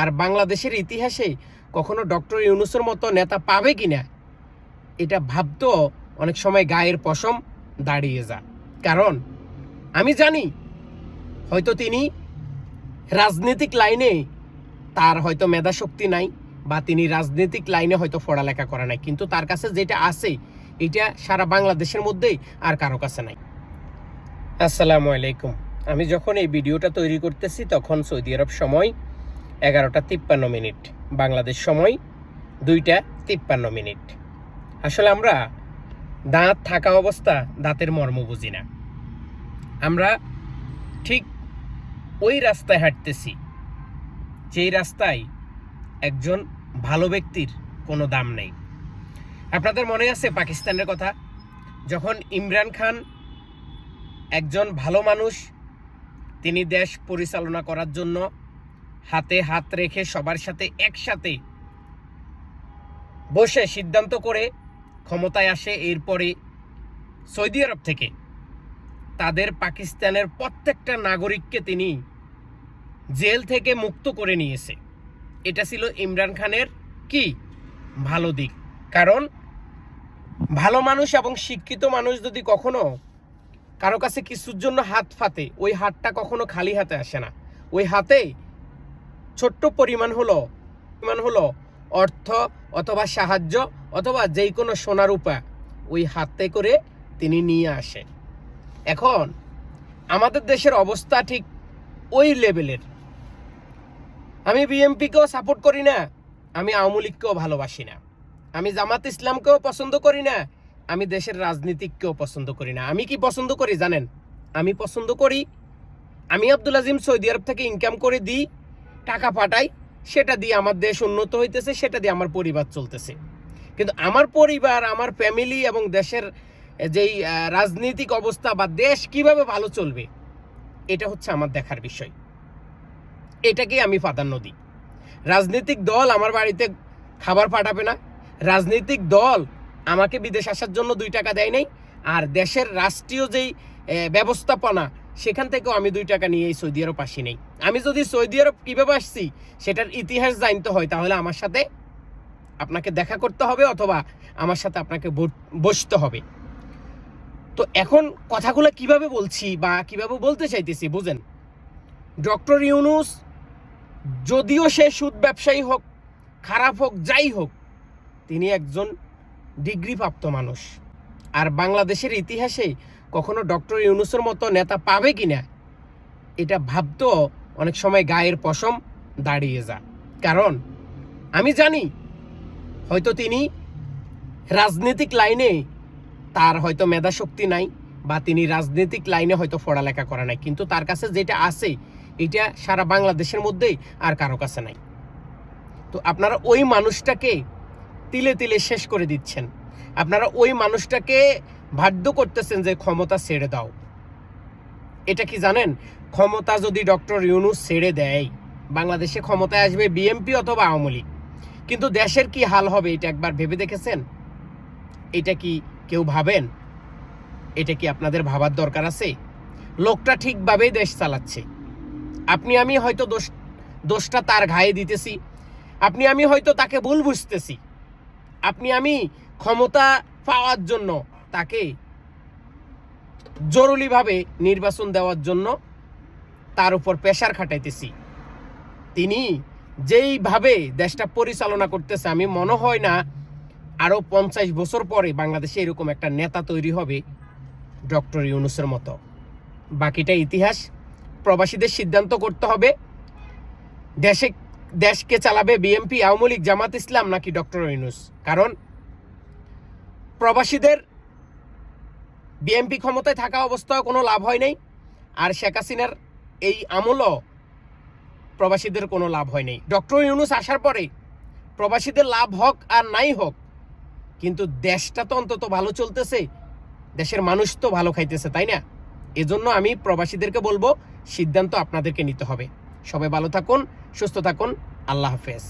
আর বাংলাদেশের ইতিহাসে কখনো ডক্টর ইউনুসের মতো নেতা পাবে কিনা, এটা ভাবতেও অনেক সময় গায়ের পশম দাঁড়িয়ে যা কারণ আমি জানি, হয়তো তিনি রাজনৈতিক লাইনে তার হয়তো মেধাশক্তি নাই বা তিনি রাজনৈতিক লাইনে হয়তো পড়ালেখা করে নাই, কিন্তু তার কাছে যেটা আছে, এটা সারা বাংলাদেশের মধ্যেই আর কারও কাছে নাই। আসসালামু আলাইকুম। আমি যখন এই ভিডিওটা তৈরি করতেছি, তখন সৌদি আরব সময় এগারোটা তিপ্পান্ন মিনিট। বাংলাদেশ সময় দুইটা তিপ্পান্ন মিনিট। আসলে আমরা দাঁত থাকা অবস্থা দাঁতের মর্ম বুঝি না। আমরা ঠিক ওই রাস্তায় হাঁটতেছি, যেই রাস্তায় একজন ভালো ব্যক্তির কোনো দাম নেই। আপনাদের মনে আছে পাকিস্তানের কথা? যখন ইমরান খান একজন ভালো মানুষ, তিনি দেশ পরিচালনা করার জন্য হাতে হাত রেখে সবার সাথে একসাথে বসে সিদ্ধান্ত করে ক্ষমতায় আসে এরপরে সৌদি আরব থেকে। তাদের পাকিস্তানের প্রত্যেকটা নাগরিককে তিনি জেল থেকে মুক্ত করে নিয়েছে। এটা ছিল ইমরান খানের কি? ভালো দিক। কারণ ভালো মানুষ এবং শিক্ষিত মানুষ যদি কখনো কারও কাছে কিছুর জন্য হাত ফাতে, ওই হাতটা কখনো খালি হাতে আসে না। ওই হাতে ছোট্ট পরিমাণ হলো পরিমাণ হলো অর্থ অথবা সাহায্য অথবা যেই কোনো সোনার উপা ওই হাতে করে তিনি নিয়ে আসেন। এখন আমাদের দেশের অবস্থা ঠিক ওই লেভেলের। আমি বিএমপিকেও সাপোর্ট করি না, আমি আওয়ামী লীগকেও ভালোবাসি না। আমি জামাত ইসলামকেও পছন্দ করি না, আমি দেশের রাজনীতিককেও পছন্দ করি না। আমি কি পছন্দ করি জানেন? আমি পছন্দ করি, আমি আব্দুল আজিম সৌদি আরব থেকে ইনকাম করে দিই টাকা পাঠাই, সেটা দিয়ে আমার দেশ উন্নত হইতেছে, সেটা দিয়ে আমার পরিবার চলতেছে। কিন্তু আমার পরিবার, আমার ফ্যামিলি এবং দেশের যেই রাজনৈতিক অবস্থা বা দেশ কীভাবে ভালো চলবে, এটা হচ্ছে আমার দেখার বিষয়। এটাকেই আমি প্রাধান্য দিই। রাজনৈতিক দল আমার বাড়িতে খাবার পাঠাবে না। রাজনৈতিক দল আমাকে বিদেশ আসার জন্য দুই টাকা দেয় নাই। আর দেশের রাষ্ট্রীয় যেই ব্যবস্থাপনা সেখান থেকেও আমি দুই টাকা নিয়ে এই সৌদি আরব আসি নেই। আমি যদি সৌদি আরব কীভাবে আসছি, সেটার ইতিহাস জানতে হয়, তাহলে আমার সাথে আপনাকে দেখা করতে হবে অথবা আমার সাথে আপনাকে বসতে হবে। তো এখন কথাগুলো কীভাবে বলছি বা কীভাবে বলতে চাইতেছি, বুঝেন? ডক্টর ইউনুস যদিও সে সুদ ব্যবসায়ী হোক, খারাপ হোক, যাই হোক, তিনি একজন ডিগ্রিপ্রাপ্ত মানুষ। আর বাংলাদেশের ইতিহাসে কখনো ডক্টর ইউনুসের মতো নেতা পাবে কি না এটা ভাবতেও অনেক সময় গায়ের পশম দাঁড়িয়ে যা কারণ আমি জানি হয়তো তিনি রাজনৈতিক লাইনে তার হয়তো মেধাশক্তি নাই বা তিনি রাজনৈতিক লাইনে হয়তো পড়ালেখা করা নাই, কিন্তু তার কাছে যেটা আছে, এটা সারা বাংলাদেশের মধ্যেই আর কারও কাছে নাই। তো আপনারা ওই মানুষটাকে তিলে তিলে শেষ করে দিচ্ছেন। আপনারা ওই মানুষটাকে বাধ্য করতেছেন যে ক্ষমতা ছেড়ে দাও। এটা কি জানেন? ক্ষমতা যদি ডক্টর ইউনুস ছেড়ে দেয়, বাংলাদেশে ক্ষমতায় আসবে বিএমপি অথবা আওয়ামী লীগ। কিন্তু দেশের কি হাল হবে এটা একবার ভেবে দেখেছেন? এটা কি কেউ ভাবেন? এটা কি আপনাদের ভাবার দরকার আছে? লোকটা ঠিকভাবেই দেশ চালাচ্ছে। আপনি, আমি হয়তো দোষ, দোষটা তার ঘায়ে দিতেছি। আপনি, আমি হয়তো তাকে ভুল বুঝতেছি। আপনি, আমি ক্ষমতা পাওয়ার জন্য তাকে জরুরিভাবে নির্বাচন দেওয়ার জন্য তার উপর প্রেশার খাটাইতেছি। তিনি যেইভাবে দেশটা পরিচালনা করতেছে, আমি মনে হয় না আরও পঞ্চাশ বছর পরে বাংলাদেশে এরকম একটা নেতা তৈরি হবে ডক্টর ইউনুসের মতো। বাকিটা ইতিহাস, প্রবাসীদের সিদ্ধান্ত করতে হবে। দেশে, দেশকে চালাবে বিএমপি, আওয়ামী লীগ, জামাত ইসলাম নাকি ডক্টর ইউনুস? কারণ প্রবাসীদের বিএমপি ক্ষমতায় থাকা অবস্থায় কোনো লাভ হয় নাই। আর শেখ হাসিনার এই আমলও প্রবাসীদের কোনো লাভ হয় নাই। ডক্টর ইউনুস আসার পরে প্রবাসীদের লাভ হোক আর নাই হোক, কিন্তু দেশটা তো অন্তত ভালো চলতেছে, দেশের মানুষ তো ভালো খাইতেছে, তাই না? এজন্য আমি প্রবাসীদেরকে বলব, সিদ্ধান্ত আপনাদেরকে নিতে হবে। সবাই ভালো থাকুন, সুস্থ থাকুন, আল্লাহ হাফেজ।